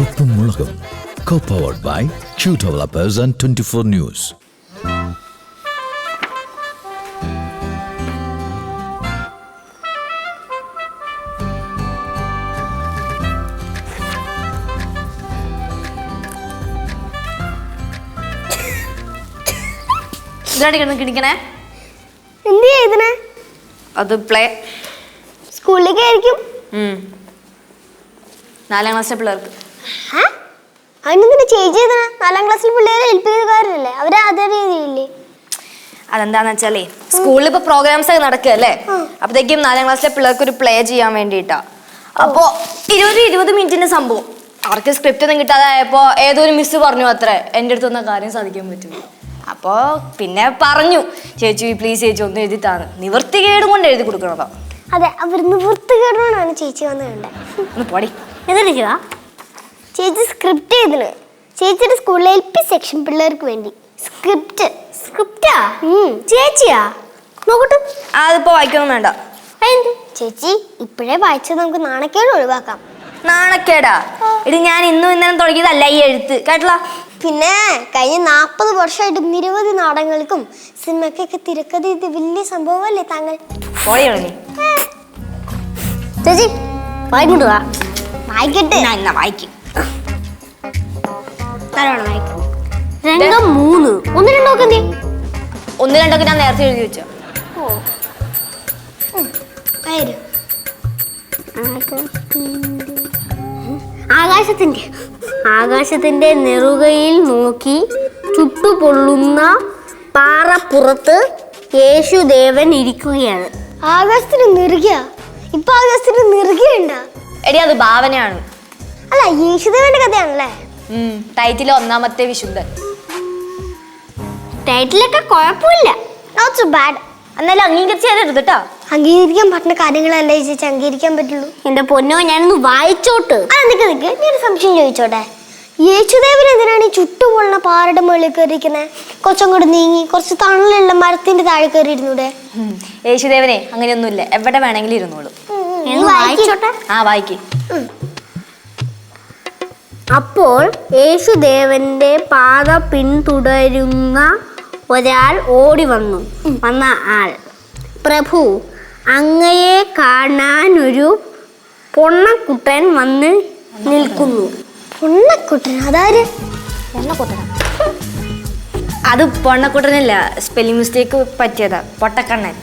ഉപ്പും മുളകും co-powered by developers and and 24 News ഇതാടി കിടന്ന് കിണിക്കണേ എന്ത് ചെയ്തനെ അത് പ്ലേ. സ്കൂളിലേക്ക് ആയിരിക്കും. നാലാം ക്ലാസ്സിലെ പിള്ളേർക്ക്. അതിനെന്തിനാ ചേഞ്ച് ചെയ്തനെ നാലാം ക്ലാസ്സിൽ പിള്ളേരെ ഏൽപ്പിക്കുന്നകാരല്ലേ അവരെ അതേ രീതിയില്ലേ? അതെന്താന്ന് വെച്ചാലേ സ്കൂളിൽ ഇപ്പൊ പ്രോഗ്രാംസ് ഒക്കെ നടക്കുകയല്ലേ അപ്പത്തേക്കും നാലാം ക്ലാസ്സിലെ പിള്ളേർക്ക് ഒരു പ്ലേ ചെയ്യാൻ വേണ്ടിയിട്ടാ. അപ്പോ ഇരുപത് ഇരുപത് മിനിറ്റിന്റെ സംഭവം. അവർക്ക് സ്ക്രിപ്റ്റ് ഒന്നും കിട്ടാതായപ്പോ ഏതോ ഒരു മിസ് പറഞ്ഞു അത്രേ. എന്റെ അടുത്ത് വന്ന കാര്യം സാധിക്കാൻ പറ്റും അപ്പോ പിന്നെ പറഞ്ഞു ചേച്ചി പ്ലീസ് ചേച്ചി ഒന്ന് എഴുതിത്താന്ന്. നിവർത്തികേടും കൊണ്ട് എഴുതി കൊടുക്കണതാ. അതെ അവർ നിവൃത്തികേടോടാണ് ചേച്ചി വന്ന് കണ്ടത് ഒന്ന് പോടി. എന്നിട്ട് ചേച്ചി സ്ക്രിപ്റ്റ് എഴുതണ്. ചേച്ചിയുടെ സ്കൂളിലെ എൽ പി സെക്ഷൻ പിള്ളേർക്ക് വേണ്ടി. സ്ക്രിപ്റ്റ് സ്ക്രിപ്റ്റാ ചേച്ചിയാ? നോക്കട്ടെ. അതിപ്പോ വായിക്കൊന്നും വേണ്ട. ചേച്ചി ഇപ്പോഴേ വായിച്ചത് നമുക്ക് നാണക്കേട് ഒഴിവാക്കാം. നാണക്കേടാ? ഇത് ഞാൻ ഇന്നും ഇന്നലെ തുടങ്ങിയതല്ല ഈ എഴുത്ത്. കേട്ടോ പിന്നെ കഴിഞ്ഞ നാൽപ്പത് വർഷമായിട്ട് നിരവധി നാടകങ്ങൾക്കും സിനിമക്കൊക്കെ തിരക്കഥ ഇത് വലിയ സംഭവമല്ലേ താങ്കൾ? ചേച്ചി വായിക്കൊണ്ടുവാ വായിക്കട്ടെ. വായിക്കും. നല്ലോണം വായിക്കും രംഗം മൂന്ന്. ഒന്ന് രണ്ടൊക്കെ എന്തേ ഒന്ന് രണ്ടൊക്കെ ഞാൻ നേരത്തെ എഴുതി വെച്ചോ. ആകാശത്തിന്റെ ആകാശത്തിന്റെ നെറുകയിൽ നോക്കി ചുട്ടുപൊള്ളുന്ന പാറപ്പുറത്ത് യേശുദേവൻ ഇരിക്കുകയാണ്. ആകാശത്തിന് നെറുകയാ? ഇപ്പൊ ആകാശത്തിന് നെറുകയുണ്ടാ? എടി അത് ഭാവനയാണ്. അല്ല യേശുദേവന്റെ കഥയാണല്ലേ? ടൈറ്റിലെ ഒന്നാമത്തെ വിശുദ്ധൻ. ടൈറ്റിലൊക്കെ കുഴപ്പമില്ല. നോട്ട് സോ ബാഡ് എന്നാലും അംഗീകരിച്ച് തരരുത് കേട്ടോ അംഗീകരിക്കാൻ പറ്റുന്ന കാര്യങ്ങളല്ലേ ചേച്ചി? അംഗീകരിക്കാൻ പറ്റുള്ളൂ. എന്റെ പൊന്നോ ഞാനൊന്ന് വായിച്ചോട്ട്. ആ നിക്ക് നിക്ക്. ഞാൻ സംശയം ചോദിച്ചോട്ടെ? യേശുദേവൻ എന്തിനാണ് ഈ ചുട്ടുപൊള്ളണ പാറയുടെ മുകളിൽ കയറിയിരിക്കുന്നത് കുറച്ചങ്ങോട്ട് നീങ്ങി കുറച്ച് തണലുള്ള മരത്തിന്റെ താഴെ കയറിയിരുന്നൂടെ. യേശുദേവനെ അങ്ങനെയൊന്നുമില്ല. എവിടെ വേണമെങ്കിലും ഇരുന്നോളൂ. ആ വായിക്ക്. അപ്പോൾ യേശുദേവന്റെ പാത പിന്തുടരുന്ന ഒരാൾ ഓടി വന്നു വന്ന ആൾ പ്രഭു അങ്ങയെ കാണാനൊരു പൊണ്ണക്കുട്ടൻ വന്ന് നിൽക്കുന്നു. പൊണ്ണക്കുട്ടൻ? അതാര്? അത് പൊണ്ണക്കുട്ടനല്ല സ്പെല്ലിംഗ് മിസ്റ്റേക്ക് പറ്റിയതാ. പൊട്ടക്കണ്ണൻ.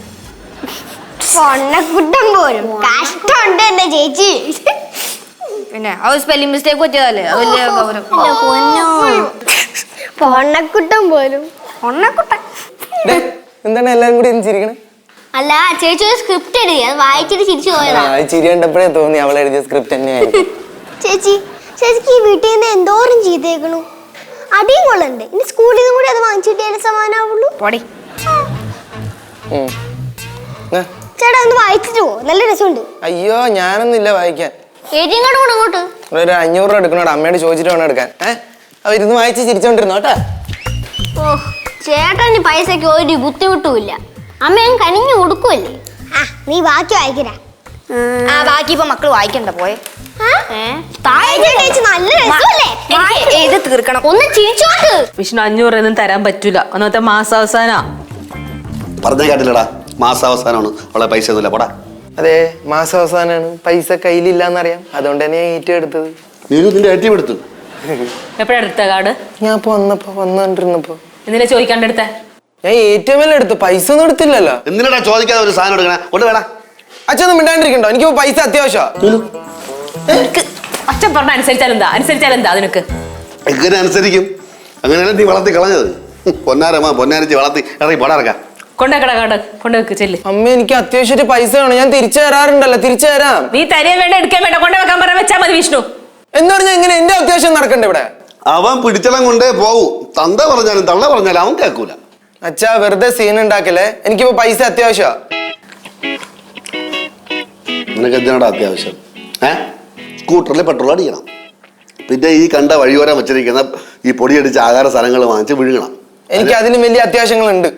പൊണ്ണക്കുട്ടൻ പോലും. കഷ്ടമുണ്ട് എന്റെ ചേച്ചി. പിന്നെ അത് സ്പെല്ലിംഗ് മിസ്റ്റേക്ക് പറ്റിയതല്ലേ? അത് വലിയ ഗൗരവം. പൊണ്ണക്കുട്ടൻ പോലും. പൊണ്ണക്കുട്ടൻ. ദേ, എന്താണ് എല്ലാരും കൂടി ഇന്ന് ചിരിക്കണേ? അല്ല ചേച്ചി ഒരു സ്ക്രിപ്റ്റ് എഴുതി അത് വായിച്ചിട്ട് ചിരിച്ചു പോയതാ. ആ, ചിരി കണ്ടപ്പോഴേ തോന്നി അവൾ എഴുതിയ സ്ക്രിപ്റ്റ് തന്നെയായിരുന്നു ചേച്ചി ചേച്ചിക്ക് ഈ വീട്ടിൽ നിന്ന് എന്തോരം ചെയ്തേക്കണു അടിയും കൊള്ളണ്ട്. ഇനി സ്കൂളിൽ നിന്നും കൂടി അത് വാങ്ങിച്ചിട്ടേ സമാനാവുള്ളൂ. പൊടി. ഉം. ആ, ചേട്ടാ ഒന്ന് വായിച്ചിട്ട് പോ. നല്ല രസമുണ്ട്. അയ്യോ ഞാനൊന്നുമില്ല വായിക്കാൻ. ഒരു അഞ്ഞൂറ് രൂപ എടുക്കണോട് അമ്മയോട് ചോദിച്ചിട്ട് വേണം എടുക്കാൻ. ഏഹ് അവ ഇരുന്ന് വായിച്ച് ചിരിച്ചോണ്ടിരുന്നോ കേട്ടാ? ഓ ചേട്ടന് പൈസക്ക് ഒരു ബുദ്ധിമുട്ടുമില്ല. അമ്മയും കനിഞ്ഞു കൊടുക്കുമല്ലേ ആ നീ ബാക്കി വായിക്കരാ ആ. ബാക്കി ഇപ്പൊ മക്കൾ വായിക്കണ്ട പോയെ. നല്ല രസമല്ലേ? എനിക്ക് എഴുതി തീർക്കണം? ഒന്ന് ചിരിച്ചോട്ട് വിഷ്ണു അഞ്ഞൂറൊന്നും തരാൻ പറ്റൂല. മാസാവസാനാ. പറഞ്ഞ കേട്ടില്ലടാ. മാസാവസാനാണ് അവളെ പൈസ ഒന്നുമില്ല. പോടാ. അതെ മാസം അവസാനാണ് പൈസ കയ്യിലില്ലാന്നറിയാം. അതുകൊണ്ട് തന്നെ ഞാൻ ഏറ്റവും എടുത്തത്. നീനു നിന്റെ ഐറ്റം എടുത്തു. എപ്പോഴാ എടുത്ത കാർഡ്? ഞാൻ ഇപ്പൊ വന്നപ്പോ വന്നോണ്ടിരുന്നപ്പോ. എന്തിനാ ചോദിക്കാണ്ടെടുത്ത ഞാൻ ഏറ്റവും വലിയ എടുത്തു പൈസ ഒന്നും എടുത്തില്ലല്ലോ. എന്തിനാടാ ചോദിക്കാതെ ഒരു സാധനം എടുക്കണേ? കൊണ്ട് വേടാ. അച്ഛനൊന്നും മിണ്ടാണ്ടിരിക്കണ്ടോ? എനിക്ക് പൈസ അത്യാവശ്യമാ നിനക്ക് അച്ഛൻ പറഞ്ഞ അനുസരിച്ചാലെന്താ അനുസരിച്ചാലെന്താ അതിനൊക്കെ എങ്ങനെ അനുസരിക്കും? അങ്ങനെയല്ല നീ വളർത്തി കളഞ്ഞത്? പൊന്നാരമാ പൊന്നാരിച്ച് വളർത്തി. ഇറങ്ങി പോടാ കൊണ്ടേക്കട കാർഡ് കൊണ്ടുവെക്ക് ചെല്ല്. അമ്മ എനിക്ക് അത്യാവശ്യമായിട്ട് പൈസ വേണം ഞാൻ തിരിച്ചു തരാറുണ്ടല്ലോ തിരിച്ചു തരാം. നീ തരികയും വേണ്ട എടുക്കാൻ വേണ്ട കൊണ്ടുവെക്കാൻ പറഞ്ഞ വെച്ചാ മതി വിഷ്ണു. എന്ന് പറഞ്ഞാൽ എങ്ങനെ എന്റെ അത്യാവശ്യം നടക്കണ്ട ഇവിടെ? അവൻ പിടിച്ചളം കൊണ്ടേ പോവും. തന്ത പറഞ്ഞാലും തള്ള പറഞ്ഞാലും അവൻ കേൾക്കൂല. അച്ഛാ വെറുതെ സീൻ ഉണ്ടാക്കല്ലേ? എനിക്കിപ്പോ പൈസ അത്യാവശ്യമാ നിനക്ക് എന്തിനാടാ അത്യാവശ്യം? ഏ? സ്കൂട്ടറിൽ പെട്രോൾ അടിക്കണം. പിന്നെ ഈ കണ്ട വഴിയോരം വെച്ചിരിക്കുന്ന ഈ പൊടിയടിച്ച ആഹാര സാധനങ്ങൾ വാങ്ങിച്ച് വിഴുങ്ങണം. എനിക്ക് അതിന് വലിയ അത്യാവശ്യങ്ങളുണ്ട്.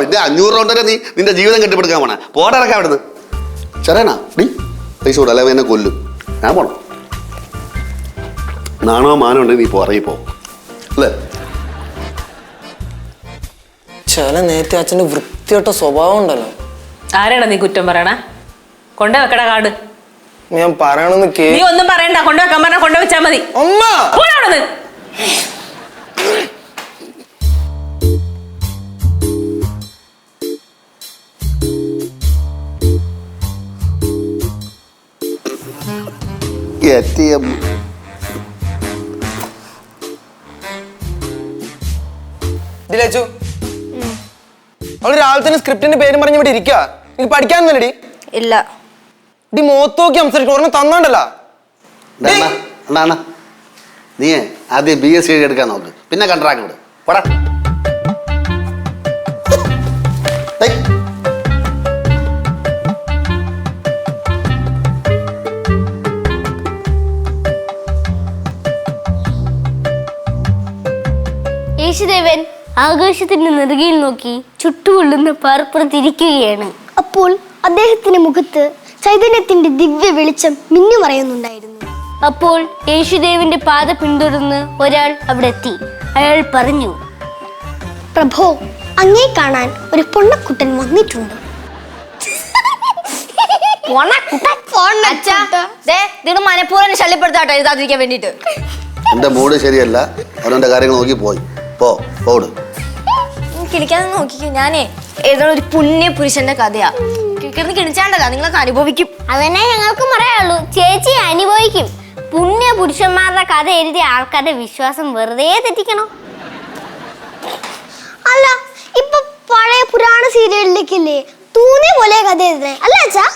പിന്നെ അഞ്ഞൂറ് റൗണ്ട് വരെ നീ നിന്റെ ജീവിതം കെട്ടിപ്പടുക്കാൻ പോണേ. പോടാ ഇറക്കാം അവിടുന്ന് ശരണാ നീ പൈസ കൊടു അല്ലെങ്കിൽ എന്നെ കൊല്ലും. ഞാൻ പോണം. നാണോ മാനോ ഉണ്ടെങ്കിൽ നീ പോ അല്ലേ? ചില നേരത്തെ അച്ഛന്റെ വൃത്തിയോട്ട സ്വഭാവം ഉണ്ടല്ലോ. ആരാടാ നീ കുറ്റം പറയണ? കൊണ്ടു വെക്കടാ കാട്. ഞാൻ പറയണമെന്ന് കേ നീ ഒന്നും പറയണ്ട കൊണ്ടുവെക്കാൻ പറഞ്ഞ കൊണ്ടുവച്ചാ മതി. അമ്മ! പോടാ അവിടുന്ന്. എ ടി എം ഇതിലച്ചു അവൾ രാവിലെ തന്നെ സ്ക്രിപ്റ്റിന്റെ പേരും പറഞ്ഞ് ഇവിടെ ഇരിക്കുക നീ പഠിക്കാന്നല്ലടി ഇല്ല. ഡി മോത്ത് നോക്കി സംസാരിക്കും. ഒരെണ്ണം തന്നോണ്ടല്ല. അണ്ണാ അണ്ണാ അണ്ണാ. നീയേ ആദ്യം ബി എസ് സി എഴുതി എടുക്കാൻ നോക്ക്. പിന്നെ കണ്ട്രാക്ട് വിട് പോടാ. യേശുദേവൻ ആകാശത്തിന്റെ നെറുകയിൽ നോക്കി ചുട്ടുകൊള്ളുന്ന പാർപ്പുറത്തിരിക്കുകയാണ് അപ്പോൾ അദ്ദേഹത്തിന്റെ മുഖത്ത് ചൈതന്യത്തിന്റെ ദിവ്യ വെളിച്ചം മിന്നു പറയുന്നുണ്ടായിരുന്നു. അപ്പോൾ യേശുദേവന്റെ പാത പിന്തുടർന്ന് ഒരാൾ അവിടെ എത്തി അയാൾ പറഞ്ഞു പ്രഭോ അങ്ങേ കാണാൻ ഒരു പൊണ്ണക്കുട്ടൻ വന്നിട്ടുണ്ട്. മനഃപൂർവം ശല്യപ്പെടുത്താട്ടോ എഴുതാതിരിക്കാൻ വേണ്ടിട്ട് എന്റെ മൂഡ് ശരിയല്ല. അവനെ കാര്യങ്ങൾ നോക്കി പോയി. പോ പോട്. കിളിക്കാതെ നോക്കിക്കോ ഞാനേ ഏതാണ് ഒരു പുണ്യ പുരുഷന്റെ കഥയാ. കിടന്ന് കിണിച്ചാണ്ടല്ല നിങ്ങളൊക്കെ അനുഭവിക്കും. അതന്നെ ഞങ്ങൾക്കും പറയാനുള്ളൂ. ചേച്ചി അനുഭവിക്കും. പുണ്യ പുരുഷന്മാരുടെ കഥ എഴുതിയ ആൾക്കാരുടെ വിശ്വാസം വെറുതെ തെറ്റിക്കണം. അല്ല ഇപ്പൊ പഴയ പുരാണ സീരിയലിലേക്കില്ലേ? തൂന്നി പോലെ കഥ എഴുതണേ അല്ല അച്ഛാ?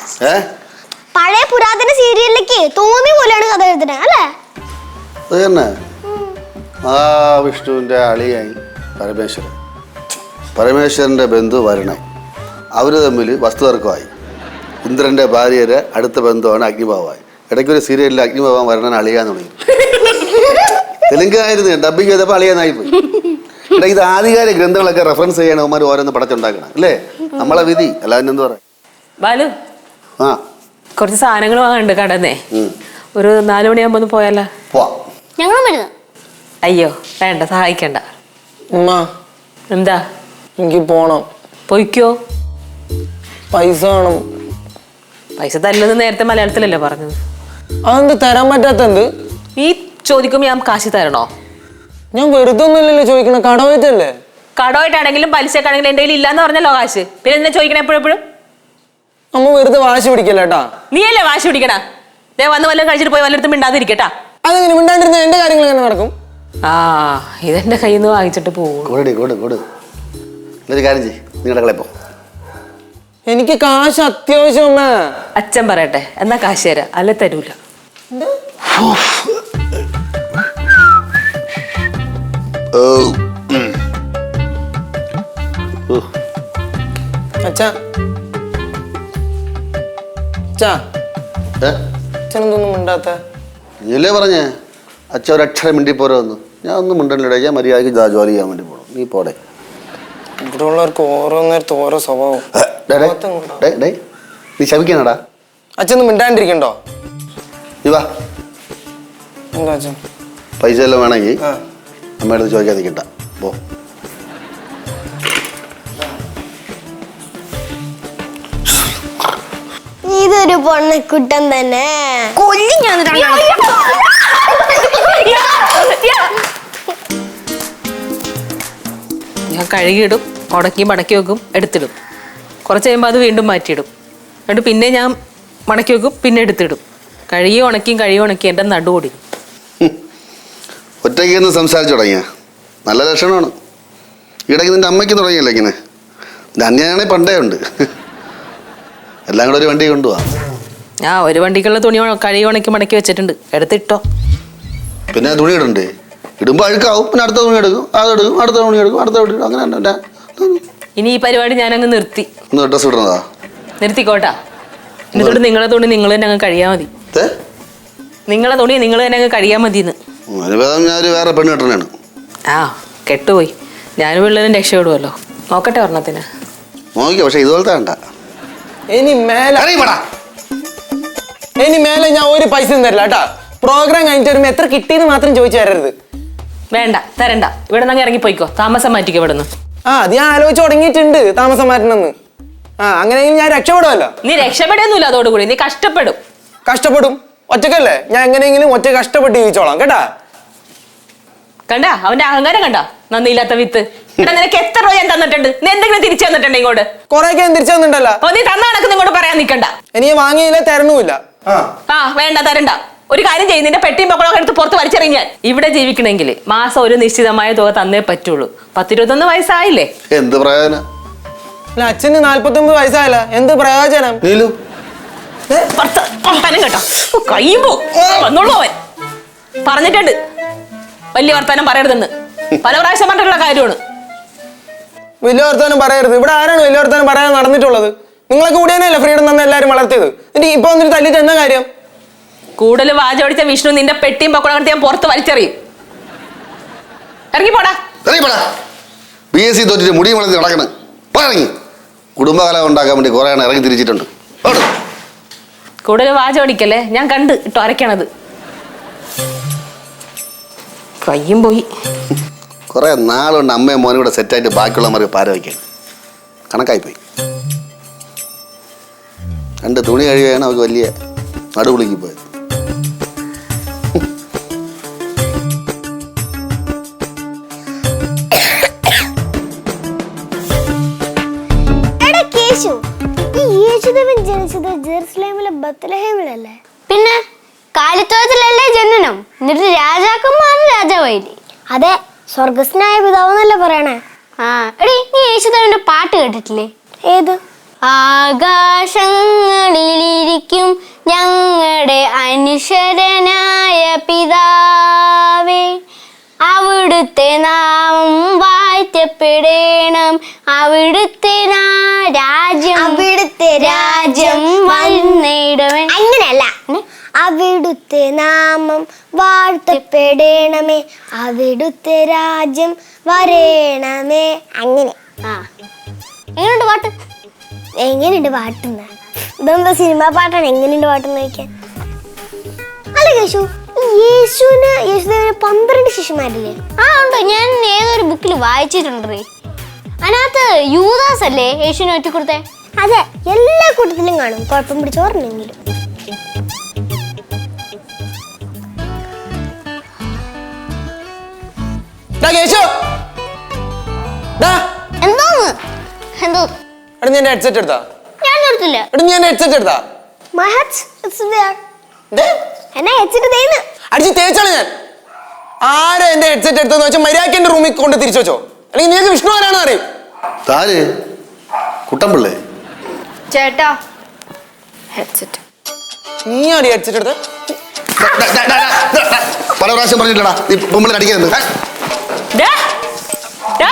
പഴയ പുരാതന സീരിയലിലേക്ക് തോന്നി പോലെയാണ് കഥ എഴുതണേ അല്ലേ? അത് തന്നെ ആ വിഷ്ണുവിന്റെ അളിയായി പരമേശ്വരൻ. പരമേശ്വരന്റെ ബന്ധു വരുണൻ. അവർ തമ്മിൽ വസ്തുതർക്കമായി. ഇന്ദ്രന്റെ ഭാര്യയുടെ അടുത്ത ബന്ധുവാണ് അഗ്നിഭാവായി ഇടയ്ക്കൊരു സീരിയലിൽ അഗ്നിഭാവം വരണൻ അളിയാന്ന് തുടങ്ങി. തെലുങ്കായിരുന്നു ഡബിങ് ചെയ്തപ്പോൾ അളിയാനായി പോയി. എടാ ഇത് ആധികാരിക ഗ്രന്ഥങ്ങളൊക്കെ റെഫറൻസ് ചെയ്യണം അവന്മാർ ഓരോന്ന് പടച്ചുണ്ടാക്കണം അല്ലേ? നമ്മളെ വിധി അല്ലാതെ എന്ത് പറയാം? ബാലു ആ. കുറച്ച് സാധനങ്ങൾ വാങ്ങാനുണ്ട് കടന്നേ. ഒരു നാലു മണിയാകുമ്പോ ഒന്ന് പോയാലോ? പോവാം. ഞങ്ങളും വരുന്നു. അയ്യോ വേണ്ട സഹായിക്കണ്ട. ഉമ്മ. എന്താ? എനിക്ക് പോണം. പൊയ്ക്കോ. പൈസ വേണം. പൈസ തരുന്നത് നേരത്തെ മലയാളത്തിലല്ലേ പറഞ്ഞത്? അതെന്ത് തരാൻ പറ്റാത്തത് ഈ ചോദിക്കുമ്പോ ഞാൻ കാശി തരണോ? ഞാൻ വെറുതെ ഒന്നുമില്ലല്ലോ ചോദിക്കണ കടമായിട്ടല്ലേ? കടമായിട്ടാണെങ്കിലും പലിശക്കാണെങ്കിലും എന്റെ കയ്യിൽ ഇല്ലാന്ന് പറഞ്ഞല്ലോ കാശ്. പിന്നെ എന്നെ ചോദിക്കണേ എപ്പോഴും അമ്മ വെറുതെ വാശി പിടിക്കല്ല കേട്ടാ നീയല്ലേ വാശി പിടിക്കണ? ദേ വന്ന് വല്ലതും കഴിച്ചിട്ട് പോയി വല്ലയിടത്തും മിണ്ടാതിരിക്കട്ടാ അതെങ്ങനെ മിണ്ടാണ്ടിരുന്ന എന്റെ കാര്യങ്ങൾ എങ്ങനെ നടക്കും? ആ ഇതെന്റെ കയ്യിൽ നിന്ന് വാങ്ങിച്ചിട്ട് പോകും കൊടുടി കൊടു കൊടു എന്നൊരു കാര്യം ചെയ്യ്. നിങ്ങളുടെ കളെ പോ. എനിക്ക് കാശ് അത്യാവശ്യം അച്ഛൻ പറയട്ടെ എന്നാ കാശ് തരാം. അല്ലെ തരൂല. അച്ഛാ. അച്ഛാ. ഏ? അച്ഛനെന്തൊന്നും മിണ്ടാത്ത? നീയല്ലേ പറഞ്ഞേ? അച്ഛൻ ഒരക്ഷരം മിണ്ടി പോരോന്ന് ഞാൻ ഒന്നും മിണ്ടല്ലേ ഞാൻ മര്യാദയ്ക്ക് ജാ- ജോലി ചെയ്യാൻ വേണ്ടി പോകണം നീ പോടെ. ഇവിടെ ഉള്ളവർക്ക് ഓരോ നേരത്തെ ഓരോ സ്വഭാവം. നീ ശമിക്കണടാ അച്ഛൻ മിണ്ടാണ്ടിരിക്കണ്ടോ? ഇവാ വാ. എന്താ അച്ഛൻ? പൈസ എല്ലാം വേണമെങ്കിൽ അമ്മയുടെ അടുത്ത് ചോദിക്കാൻ നിൽക്കണ്ട പോ. ഇതൊരു പൊണ്ണക്കുട്ടൻ തന്നെ. കൊല്ലി ഞാൻ കഴുകിയിടും ഉടക്കി മടക്കി വെക്കും എടുത്തിടും. കുറച്ച് കഴിയുമ്പോൾ അത് വീണ്ടും മാറ്റിയിടും. എന്നിട്ട് പിന്നെ ഞാൻ മടക്കി വെക്കും പിന്നെ എടുത്തിടും. കഴുകി ഉണക്കിയും കഴുകി ഉണക്കി എന്റെ ഓടി. ഒറ്റയ്ക്ക് നിന്ന് സംസാരിച്ചു തുടങ്ങിയ. നല്ല ലക്ഷണമാണ്. ഇടയ്ക്ക് നിന്റെ അമ്മയ്ക്ക് തുടങ്ങിയല്ലേ ഇങ്ങനെ? ധന്യാണെ പണ്ടേ ഉണ്ട്. എല്ലാം കൂടെ ഒരു വണ്ടി കൊണ്ടുപോവാ ആ ഒരു വണ്ടിക്കുള്ള തുണി കഴുകി ഉണക്കി മടക്കി വെച്ചിട്ടുണ്ട്. എടുത്തിട്ടോ. പിന്നെ തുണി ഇടണ്ടേ? ഇടുമ്പോൾ അഴുക്കാവും. പിന്നെ അടുത്ത തുണി എടുക്കും. അതെടുക്കും അടുത്ത തുണി എടുക്കും. അടുത്ത തുണി എടുക്കും. അങ്ങനെ തന്നെ. ഇനി ഈ പരിപാടി ഞാൻ അങ്ങ് നിർത്തി ഡ്രസ്സ് ഇടുന്നതാ? നിർത്തിക്കോട്ടാ. എന്നിട്ട് നിങ്ങളെ തുണി നിങ്ങൾ തന്നെ അങ്ങ് കഴിയാ മതി. ഏ? നിങ്ങളെ തുണി നിങ്ങൾ തന്നെ അങ്ങ് കഴിയാ മതിന്ന്. അനുഭവം ഞാൻ വേറെ പെണ്ണ് കിട്ടണാണ്. ആ കെട്ടുപോയി. ഞാനും പിള്ളേരും രക്ഷപ്പെടുമല്ലോ നോക്കട്ടെ ഒരെണ്ണത്തിന്. നോക്കിയോ പക്ഷെ ഇതുപോലത്തെ വേണ്ട. ഇനി മേലെ അറിയപ്പെടാ ഇനി മേലെ ഞാൻ ഒരു പൈസ തരില്ല കേട്ടാ. പ്രോഗ്രാം കഴിഞ്ഞിട്ട് വരുമ്പോ എത്ര കിട്ടിയെന്ന് മാത്രം ചോദിച്ചു തരരുത് വേണ്ട തരണ്ട. ഇവിടെ നിന്ന് ഇറങ്ങി പോയിക്കോ താമസം മാറ്റിക്കോ ഇവിടെ നിന്ന് ആ അത് ഞാൻ ആലോചിച്ച് തുടങ്ങിയിട്ടുണ്ട് താമസം മാറ്റണമെന്ന്. ആ അങ്ങനെയെങ്കിൽ ഞാൻ രക്ഷപ്പെടുമല്ലോ നീ രക്ഷപ്പെടുന്നില്ല അതോടുകൂടി. നീ കഷ്ടപ്പെടും. കഷ്ടപ്പെടും. ഒറ്റക്കല്ലേ ഞാൻ എങ്ങനെയെങ്കിലും ഒറ്റ കഷ്ടപ്പെട്ട് ജീവിച്ചോളാം കേട്ടാ? കണ്ട? അവന്റെ അഹങ്കാരം കണ്ട? നന്ദിയില്ലാത്ത വിത്ത്. ഇവിടെ നിനക്ക് എത്ര രൂപ ഞാൻ തന്നിട്ടുണ്ട്? നീ എന്തെങ്കിലും തിരിച്ചു തന്നിട്ടുണ്ട് ഇങ്ങോട്ട്? കൊറേ ഞാൻ തിരിച്ചു തന്നിട്ടല്ലോ ഓ നീ തന്ന കണക്ക് ഇങ്ങോട്ട് പറയാൻ നിൽക്കണ്ട എനിക്ക് വാങ്ങിയില്ല തരണമില്ല ആ. ആ വേണ്ട തരണ്ട. ഒരു കാര്യം ചെയ്യും നിന്റെ പെട്ടിയും പക്കളൊക്കെ എടുത്ത് പുറത്ത് വലിച്ചെറിയാൻ ഇവിടെ ജീവിക്കണമെങ്കിൽ മാസം ഒരു നിശ്ചിതമായ തുക തന്നേ പറ്റുള്ളൂ. പത്തിരുപത്തൊന്ന് വയസ്സായില്ലേ? എന്ത് പ്രയോജനം? അല്ല അച്ഛന് നാല്പത്തൊമ്പത് വയസ്സായില്ല. എന്ത് പ്രയോജനം? നീലു. പുറത്ത് വർത്താനം കേട്ടോ. കയ്യുമ്പോ വന്നോളൂ അവൻ. പറഞ്ഞിട്ടുണ്ട്. വലിയ വർത്താനം പറയരുതെന്ന്. പല പ്രാവശ്യം പറഞ്ഞിട്ടുള്ള കാര്യമാണ്. വലിയ വർത്താനം പറയരുത്. ഇവിടെ ആരാണ് വലിയ വർത്താനം പറയാൻ നടന്നിട്ടുള്ളത്? നിങ്ങളെ കൂടിയനല്ലേ ഫ്രീഡം തന്നെ എല്ലാവരും വളർത്തിയത്? എന്നിട്ട് ഇപ്പൊ വന്നിട്ട് തല്ലിട്ട് എന്താ കാര്യം? കൂടുതൽ വാചോടിച്ച വിഷ്ണു നിന്റെ പെട്ടിയും പക്കോളം എടുത്ത് ഞാൻ പുറത്ത് വലിച്ചെറിയും. ഇറങ്ങി പോടാ ബി എസ് സി തോറ്റിട്ട് മുടി വളർത്തി നടക്കണം. ഇറങ്ങി. കുടുംബകലം ഉണ്ടാക്കാൻ വേണ്ടി കുറേ എണ്ണം ഇറങ്ങി തിരിച്ചിട്ടുണ്ട്. കൂടുതൽ വാചോടിക്കല്ലേ ഞാൻ കണ്ട് ഇട്ടോ അരക്കണത് കയ്യും പോയി. കുറേ നാളുകൊണ്ട് അമ്മയും മോനും കൂടെ സെറ്റായിട്ട് ബാക്കിയുള്ളവർക്ക് പാര വയ്ക്കാൻ. കണക്കായിപ്പോയി. രണ്ട് തുണി കഴിയുകയാണ് അവർക്ക് വലിയ നടുപുളിക്ക് പോയത്. യേശുദേവൻ ജനിച്ചത് ജെറുസലേമിലെ ബത്ലഹേമിലല്ലേ പിന്നെ കാലിത്തോളത്തിലല്ലേ ജനനം? എന്നിട്ട് രാജാക്കന്മാർ രാജാവായില്ലേ? അതെ സ്വർഗസ്നായ പിതാവെന്നല്ലേ പറയണേ. ആ എടി നീ യേശുദേവന്റെ പാട്ട് കേട്ടിട്ടില്ലേ? ഏത്? ആകാശങ്ങളിലിരിക്കും ഞങ്ങളുടെ അനുശരനായ പിതാവേ അവിടുത്തെ നാമം വാഴ്ത്തപ്പെടണം അവിടുത്തെ രാജ്യം അവിടുത്തെ രാജ്യം വന്നിടമേ അങ്ങനെയല്ല. അവിടുത്തെ നാമം വാഴ്ത്തപ്പെടേണമേ. അവിടുത്തെ രാജ്യം വരേണമേ. അങ്ങനെ. ആ. എങ്ങനെയുണ്ട് പാട്ട്? എങ്ങനെയുണ്ട് പാട്ടെന്ന്? ഇതെന്താ സിനിമാ പാട്ടാണ്? എങ്ങനെയുണ്ട് പാട്ടെന്ന് ചോദിക്കാൻ? അല്ല കേശു. യേശുവിന് യേശുദേവന് പന്ത്രണ്ട് ശിഷ്യന്മാരില്ലേ? ആ ഉണ്ട്. ഞാൻ ഏതൊരു ബുക്കിൽ വായിച്ചിട്ടുണ്ട് അതിനകത്ത് യൂദാസ് അല്ലേ യേശുവിനെ ഒറ്റ കൊടുത്തേ? അതെ എല്ലാ കൂട്ടത്തിലും കാണും. കുഴപ്പം പിടിച്ചോർന്നെങ്കിലും ഡാ ഞാൻ ഡാ എന്തോന്ന് എന്തോ? എടാ നീ എന്റെ ഹെഡ്സെറ്റ് എടുത്താ? ഞാൻ നിർത്തില്ല എടാ നീ എന്റെ ഹെഡ്സെറ്റ് എടുത്താ? മൈ ഹെഡ്സ് ദേ, എന്നെ ഹെഡ്സെറ്റ് തേന്ന് അടിച്ച് തേച്ചാണ് ഞാൻ. ആരാ എന്റെ ഹെഡ്സെറ്റ് എടുത്തെന്ന് വെച്ചാൽ മര്യാദയ്ക്ക് എന്റെ റൂമിൽ കൊണ്ട് തിരിച്ചു വെച്ചോ. അല്ലെങ്കിൽ നിങ്ങൾക്ക് വിഷ്ണു ആരാണെന്ന് അറിയും? താര്? കുട്ടമ്പിള്ളേ ചേട്ടാ. ഹെഡ്സെറ്റ് നീ അടി ഹെഡ്സെറ്റ് ഡാ. പല പ്രാവശ്യം പറഞ്ഞില്ലടാ നീ പൊമ്പിളെ അടിക്കരുത് ഏ? ഏ,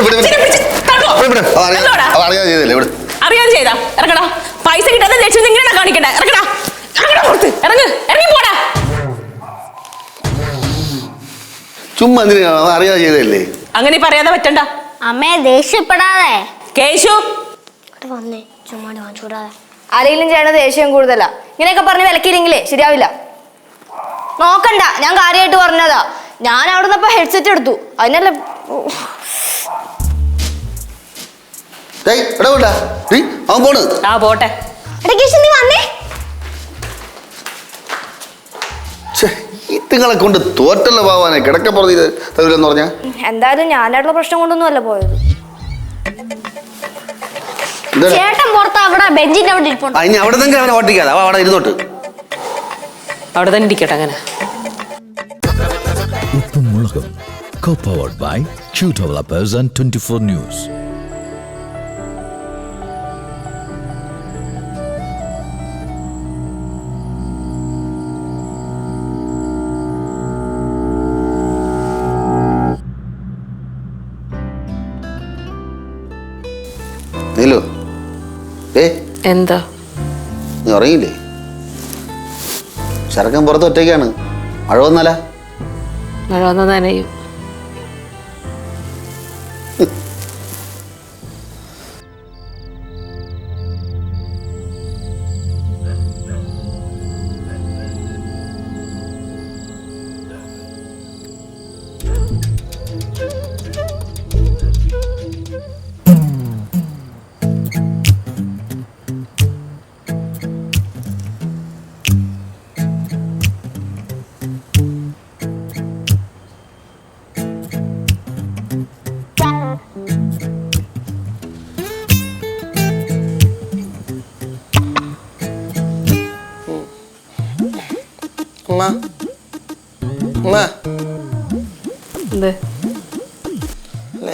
ഇവിടെ, ഇവിടെ. ചെയ്തല്ലേ? ഇവിടെ. അറിയാതെ ചെയ്താ. ഇറങ്ങടാ. പൈസ കിട്ടാതെ ലക്ഷ്യം ഇങ്ങനെ കാണിക്കണ്ട? ഇറങ്ങടാ. ഇറങ്ങടാ പുറത്ത്. ഇറങ്ങ്. ഇറങ്ങി പോടാ. ചുമ്മാ അറിയാതെ ചെയ്തല്ലേ അങ്ങനെ പറയാതെ പറ്റണ്ട. അമ്മേ ദേഷ്യപ്പെടാതെ. കേശു. വന്നേ. ചുമ്മാ ചൂടാതെ ആരെങ്കിലും ചെയ്യണ ദേഷ്യം കൂടുതലാ. ഇങ്ങനെയൊക്കെ പറഞ്ഞ് വിലക്കിയില്ലെങ്കിലേ ശരിയാവില്ല. നോക്കണ്ട. ഞാൻ കാര്യമായിട്ട് പറഞ്ഞതാ. ഞാൻ അവിടെ നിന്നപ്പോ ഹെഡ്സെറ്റ് എടുത്തു. അതിനല്ല ഏയ് എടാ നീ അവൻ പോണ്. ആ പോട്ടെ. എടാ കേശു നീ വന്നേ. ഇതുങ്ങളെ കൊണ്ട് തോറ്റല്ല പാവാനെ കിടക്കപ്പുറത്ത് തരൂലെന്ന് പറഞ്ഞാ. എന്തായാലും ഞാനായിട്ടുള്ള പ്രശ്നം കൊണ്ടൊന്നും അല്ല പോയത് ചേട്ടൻ പുറത്ത് അവിടെ ബെഞ്ചിന്റെ അവിടെ ഇരിപ്പുണ്ട്. ആ അവിടെ തന്നെ അവനെ ഓട്ടിക്കാതെ. അവ അവിടെ ഇരുന്നോട്ട്. അവിടെ തന്നെ ഇരിക്കട്ടെ അങ്ങനെ. ഉപ്പും മുളകും. Co-powered by Q Developers and 24 News. എന്താ? നീ ഉറങ്ങിയില്ലേ? ശരക്കൻ പുറത്ത് ഒറ്റയ്ക്കാണ്. മഴ വന്നാലാ? മഴ വന്ന നനയും.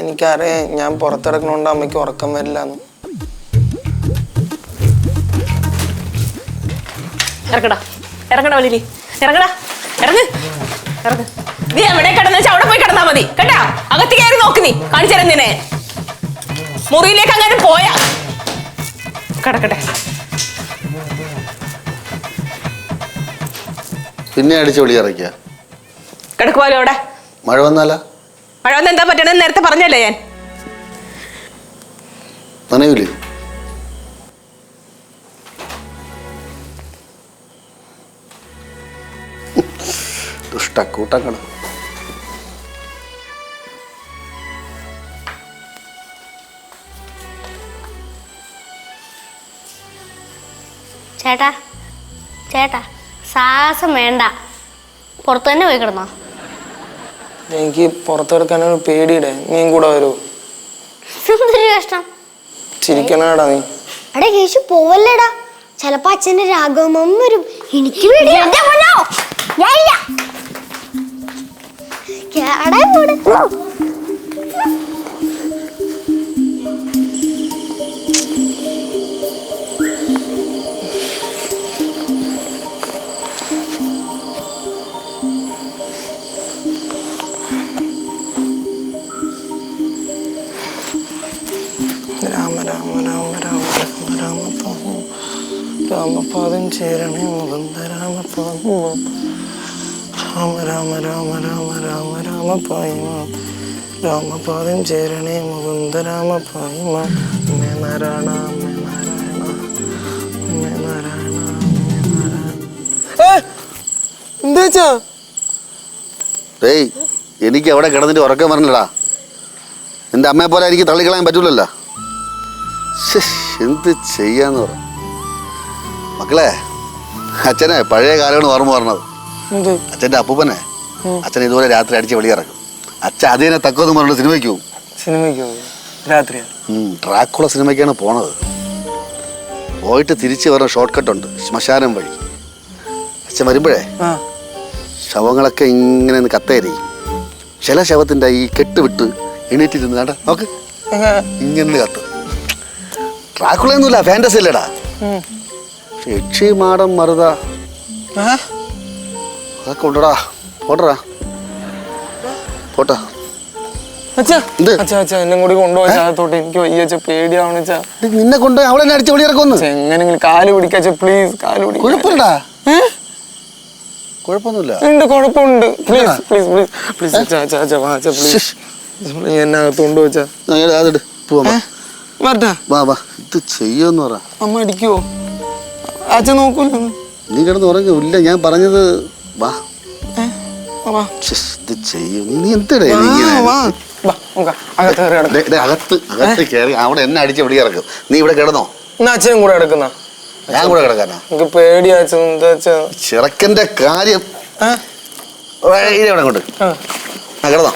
എനിക്കറിയാം ഞാൻ പുറത്തിറക്കണോണ്ട് അമ്മയ്ക്ക് ഉറക്കം വരില്ല ഇറങ്ങടാ. ഇറങ്ങടാ വലിയ ഇറങ്ങടാ. ഇറങ്ങ്. ഇറങ്ങ്. നീ എവിടെ കിടന്നു വെച്ചാൽ അവിടെ പോയി കിടന്നാ മതി. കേട്ടാ? അകത്ത് കയറി നോക്ക് നീ. കാണിച്ചു തരാം നിന്നെ. മുറിയിലേക്ക് അങ്ങനെ പോയാ. കിടക്കട്ടെ. പിന്നെ അടിച്ച് വെളി ഇറക്കിയ കിടക്കുവാലോ അവിടെ? മഴ വന്നാലാ? മഴ വന്ന എന്താ പറ്റണെന്ന് നേരത്തെ പറഞ്ഞല്ലേ ഞാൻ. നനയൂലേ? ദുഷ്ടക്കൂട്ടങ്ങൾ ചേട്ടാ ചേട്ടാ. സാഹസം വേണ്ട. പുറത്തു തന്നെ പോയി കിടന്നോ. എനിക്ക് പുറത്തെടുക്കാനൊരു പേടിയുടെ നീയും കൂടെ വരുമോ എന്തൊരു കഷ്ടം. ചിരിക്കണടാ നീ. എടാ കേശു പോവല്ലേടാ. ചെലപ്പോ അച്ഛന്റെ രാഘവമ്മ വരും. എനിക്ക് രാമ രാമപാദം ചേരണേ മുകുന്ദ രാമപാദം. രാമ രാമ രാമ രാമ രാമ രാമപായ്മ രാമപാദം ചേരണേ മുകുന്ദ രാമപായ്മ അമ്മേ നാരായണ അമ്മേ നാരായണ അമ്മേ നാരായണ അമ്മേ നാരായണ. എന്താച്ചാ ഏയ് എനിക്ക് അവിടെ കിടന്നിട്ട് ഉറക്കം വരണ്ടടാ എന്റെ അമ്മയെ പോലെ എനിക്ക് തള്ളിക്കളയാൻ പറ്റൂലല്ലോ. എന്ത് ചെയ്യാന്ന് പറ. മക്കളെ അച്ഛനെ പഴയ കാലമാണ് ഓർമ്മ പറഞ്ഞത് അച്ഛന്റെ അച്ഛന്റെ അപ്പൂപ്പനെ. അച്ഛൻ ഇതുപോലെ രാത്രി അടിച്ച് വെളിയിറക്കും. അച്ഛൻ അതിനെ തക്കോന്ന് പറഞ്ഞിട്ട് സിനിമയ്ക്ക് പോകും സിനിമയ്ക്ക് പോകും ഡ്രാക്കുള സിനിമയ്ക്കാണ് പോണത്. പോയിട്ട് തിരിച്ചു വരുന്ന ഷോർട്ട് കട്ട് ഉണ്ട് ശ്മശാനം വഴി. അച്ഛൻ വരുമ്പോഴേ ശവങ്ങളൊക്കെ ഇങ്ങനെ കത്തേരി. ചില ശവത്തിന്റെ ഈ കെട്ട് വിട്ട് എണീറ്റിരുന്ന് കണ്ട നോക്ക്. ഇങ്ങനെ കത്ത്. ഡ്രാക്കുളയൊന്നുമില്ല ഫാന്റസി അല്ലേടാ. യക്ഷി മാടം മറുത. അതൊക്കെ ഉണ്ടടാ. പോട്ടറാ പോട്ടാ. നിന്നെ കൊണ്ട് അവളെ അടിച്ച് എങ്ങനെങ്കിലും കാൽ പിടിക്കാച്ച പ്ലീസ് കാൽ പിടിക്ക. കുഴപ്പമില്ലടാ. കുഴപ്പമൊന്നുമില്ല. ഉണ്ട് കുഴപ്പമുണ്ട്. പ്ലീസ് പ്ലീസ് പ്ലീസ് പ്ലീസ് വാ അച്ഛാ പ്ലീസ് എന്നെ അകത്ത് കൊണ്ടുപോച്ചാ ആ, പോവാ വാ. വാ ഇത് ചെയ്യുമെന്ന് പറ. അമ്മ അടിക്കുവോ? അച്ഛൻ നോക്കൂല. നീ കിടന്ന് ഉറങ്ങും. ഇല്ല ഞാൻ പറഞ്ഞത് വാ. ഇത് ചെയ്യും. നീ എന്തിടേ അകത്ത് അകത്ത് കയറി. അവിടെ എന്നെ അടിച്ച് നീ ഇവിടെ കിടന്നോ? അച്ഛനും കൂടെ ഞാൻ കൂടെ കിടക്കാനാ? എനിക്ക് പേടിയാ അച്ഛൻ. ചെറുക്കന്റെ കാര്യം ആ? കൊണ്ട് കിടന്നോ.